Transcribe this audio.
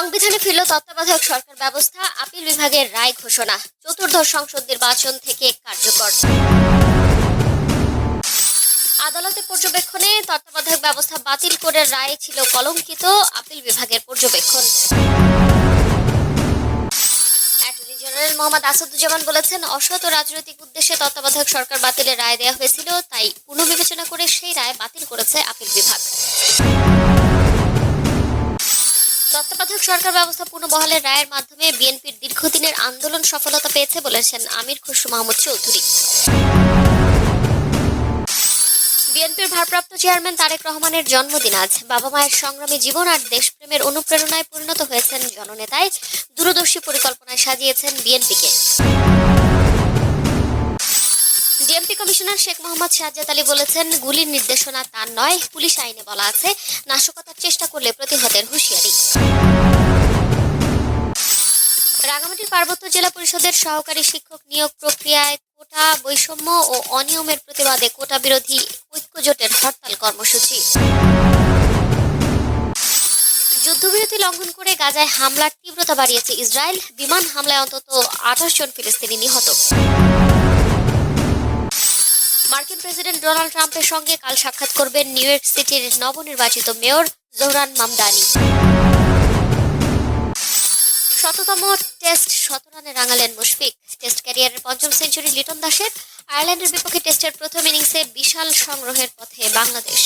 সংবিধানে ফিরল তত্ত্বাবধায়ক সরকার ব্যবস্থা, আপিল বিভাগের রায় ঘোষণা। চতুর্দশ সংসদ নির্বাচন থেকে কার্যকর। আদালতে পর্যবেক্ষণে তত্ত্বাবধায়ক ব্যবস্থা বাতিল করে রায় ছিল কলঙ্কিত, আপিল বিভাগের পর্যবেক্ষণ। অ্যাটর্নি জেনারেল মোহাম্মদ আসাদুজ্জামান বলেছেন, অসৎ রাজনৈতিক উদ্দেশ্যে তত্ত্বাবধায়ক সরকার বাতিলের রায় দেওয়া হয়েছিল, তাই পুনর্বিবেচনা করে সেই রায় বাতিল করেছে আপিল বিভাগ। তত্ত্বাবধায়ক সরকার ব্যবস্থা পুনঃবহালের রায়ের মাধ্যমে বিএনপির দীর্ঘদিনের আন্দোলন সফলতা পেয়েছে বলেছেন আমির খসরু মাহমুদ চৌধুরী। বিএনপির ভারপ্রাপ্ত চেয়ারম্যান তারেক রহমানের জন্মদিন আজ। বাবা মায়ের সংগ্রামী জীবন আর দেশপ্রেমের অনুপ্রেরণায় পরিণত হয়েছেন জননেতায় দূরদর্শী পরিকল্পনায় সাজিয়েছেন বিএনপিকে। ডিএমপি কমিশনার শেখ মোহাম্মদ সাজ্জাদ আলী বলেছেন, গুলির নির্দেশনা তার নয়, পুলিশ আইনে বলা আছে, নাশকতার চেষ্টা করলে প্রতিহতের হুঁশিয়ারি। রাঙামাটির পার্বত্য জেলা পরিষদের সহকারী শিক্ষক নিয়োগ প্রক্রিয়ায় কোটা বৈষম্য ও অনিয়মের প্রতিবাদে কোটা বিরোধী ঐক্য জোটের হরতাল কর্মসূচি। যুদ্ধবিরতি লঙ্ঘন করে গাজায় হামলার তীব্রতা বাড়িয়েছে ইসরায়েল। বিমান হামলায় অন্তত আঠাশ জন ফিলিস্তিনি নিহত। মার্কিন প্রেসিডেন্ট ডোনাল্ড ট্রাম্পের সঙ্গে কাল সাক্ষাৎ করবেন নিউ ইয়র্ক সিটির নবনির্বাচিত মেয়র জোহরান মামদানি। শততম টেস্ট শত রানে রাঙালেন মুশফিক। টেস্ট ক্যারিয়ারের পঞ্চম সেঞ্চুরি লিটন দাসের। আয়ারল্যান্ডের বিপক্ষে টেস্টের প্রথম ইনিংসে বিশাল সংগ্রহের পথে বাংলাদেশ।